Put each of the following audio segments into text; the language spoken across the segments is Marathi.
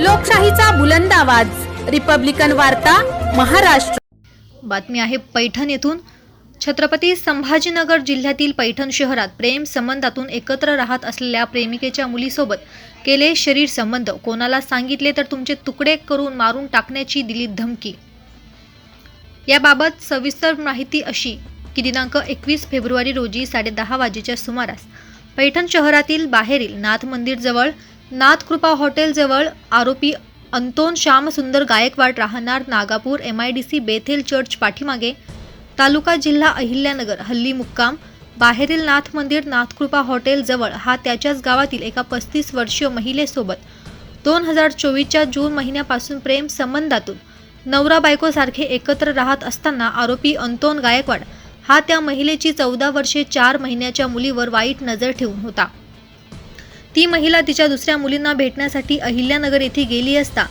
लोकशाहीचा बुलंद आवाज. रिपब्लिकन वार्ता महाराष्ट्र. बातमी आहे पैठण येथून. छत्रपती संभाजीनगर जिल्ह्यातील पैठण शहरात प्रेम संबंधातून एकत्र राहत असलेल्या प्रेमिकेच्या मुलीसोबत केले शरीर संबंध. कोणाला सांगितले तर तुमचे तुकडे करून मारून टाकण्याची दिली धमकी. याबाबत सविस्तर माहिती अशी की दिनांक एकवीस फेब्रुवारी रोजी साडेदहा वाजेच्या सुमारास पैठण शहरातील बाहेरील नाथ मंदिरजवळ नाथकृपा हॉटेलजवळ आरोपी अंतोन श्यामसुंदर गायकवाड राहणार Nagapur M I D C Bethel church पाठीमागे तालुका जिल्हा अहिल्यानगर हल्ली मुक्काम. बाहेरील नाथ मंदिर नाथकृपा हॉटेलजवळ हा त्याच्याच गावातील एका पस्तीस वर्षीय महिलेसोबत. दोन हजार चोवीसच्या जून महिन्यापासून प्रेम संबंधातून नवरा बायकोसारखे एकत्र राहत असताना आरोपी अंतोन गायकवाड हा त्या महिलेची चौदा वर्षे चार महिन्याच्या मुलीवर वाईट नजर ठेवून होता. ती महिला तिच्या दुसऱ्या मुलींना भेटण्यासाठी अहिल्यानगर येथे गेली असता.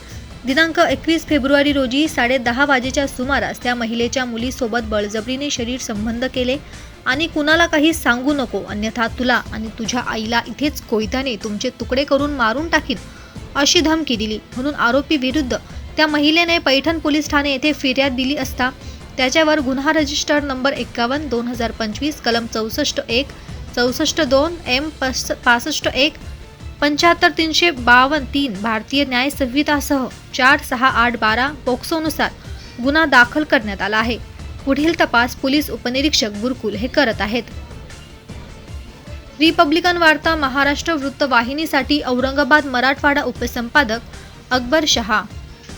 दिनांक एकवीस फेब्रुवारी रोजी साडेदहा वाजेच्या सुमारास त्या महिलेच्या मुलीसोबत बळजबरीने शरीर संबंध केले. आणि कुणाला काही सांगू नको अन्यथा तुला आणि तुझ्या आईला इथेच कोयत्याने तुमचे तुकडे करून मारून टाकीन अशी धमकी दिली. म्हणून आरोपी विरुद्ध त्या महिलेने पैठण पोलीस ठाणे येथे फिर्याद दिली असता त्याच्यावर गुन्हा रजिस्टर नंबर एक्कावन्न दोन हजार पंचवीस कलम चौसष्ट एक चौसष्ट दोन एम पासष्ट एक पंच्याहत्तर तीनशे बावन्न तीन भारतीय न्याय संहितासह चार सहा आठ बारा पोक्सोनुसार गुन्हा दाखल करण्यात आला आहे. पुढील तपास पोलीस उपनिरीक्षक गुरुकुल हे करत आहेत. रिपब्लिकन वार्ता महाराष्ट्र वृत्तवाहिनीसाठी औरंगाबाद मराठवाडा उपसंपादक अकबर शहा